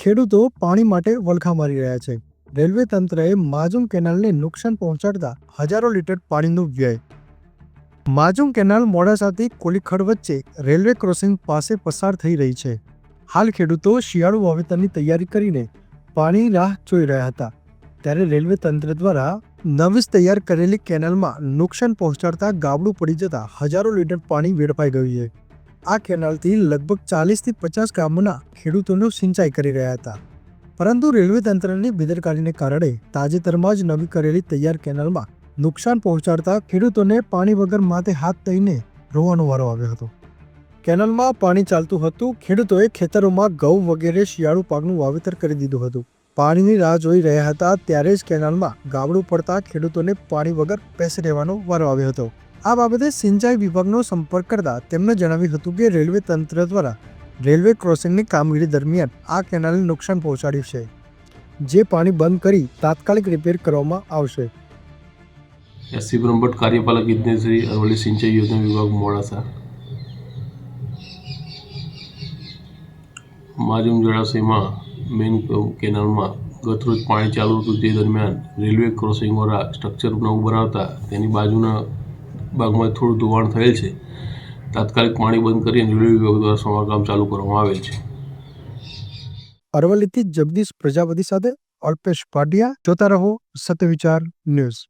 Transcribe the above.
ખેડૂતો પાણી માટે વલખા મારી રહ્યા છે. રેલવે તંત્રએ માજુમ કેનાલને નુકસાન પહોંચાડતા હજારો લીટર પાણીનો વ્યય. માજુમ કેનાલ મોડાસાથી કોલીખડ વચ્ચે રેલવે ક્રોસિંગ પાસે પસાર થઈ રહી છે. હાલ ખેડૂતો શિયાળુ વાવેતરની તૈયારી કરીને પાણી રાહ જોઈ રહ્યા હતા. ત્યારે રેલવે તંત્ર દ્વારા નવીસ તૈયાર કરેલી કેનાલમાં નુકસાન પહોંચાડતા ગાબડું પડી જતા હજારો લીટર પાણી વેડફાઈ ગયું છે. આ કેનાલથી લગભગ ચાલીસથી પચાસ ગામોના ખેડૂતોનો સિંચાઈ કરી રહ્યા હતા. પરંતુ રેલવે તંત્રની બેદરકારીને કારણે તાજેતરમાં જ નવી કરેલી તૈયાર કેનાલમાં નુકસાન પહોંચાડતા ખેડૂતોને પાણી વગર માથે હાથ દઈને રોવાનો વારો આવ્યો હતો. કેનાલમાં પાણી ચાલતું હતું, ખેડૂતોએ ખેતરોમાં ઘઉં વગેરે શિયાળુ પાકનું વાવેતર કરી દીધું હતું. પાણીની રાહ જોઈ રહ્યા હતા ત્યારે જ કેનાલમાં ગાબડું પડતા ખેડૂતોને પાણી વગર પેસી રહેવાનો વારો આવ્યો હતો. આ બાબતે સિંચાઈ વિભાગનો સંપર્ક કરતા તેમણે જણાવ્યું હતું કે રેલવે તંત્ર દ્વારા રેલવે ક્રોસિંગની કામગીરી દરમિયાન આ કેનાલને નુકસાન પહોંચાડ્યું છે, જે પાણી બંધ કરી તાત્કાલિક રિપેર કરવામાં આવશે. એસસી બ્રહ્મભટ્ટ કાર્યપાલક ઇજનેરશ્રી અરવલ્લી સિંચાઈ યોજના વિભાગ મોડાસા. માજુમ જળાશયમાં મેઇન કેનાલમાં ગતરોજ પાણી ચાલુ હતું તે દરમિયાન રેલવે ક્રોસિંગવાળા સ્ટ્રક્ચર નવું બનાવતા તેની બાજુના ભાગમાં થોડું ધોવાણ થયેલ છે. તાત્કાલિક પાણી બંધ કરી રેલવે વિભાગ દ્વારા સમારકામ ચાલુ કરવામાં આવેલ છે. અરવલ્લીથી જગદીશ પ્રજાપતિ સાથે અલ્પેશ પાટિયા, જોતા રહો સત્ય વિચાર ન્યૂઝ.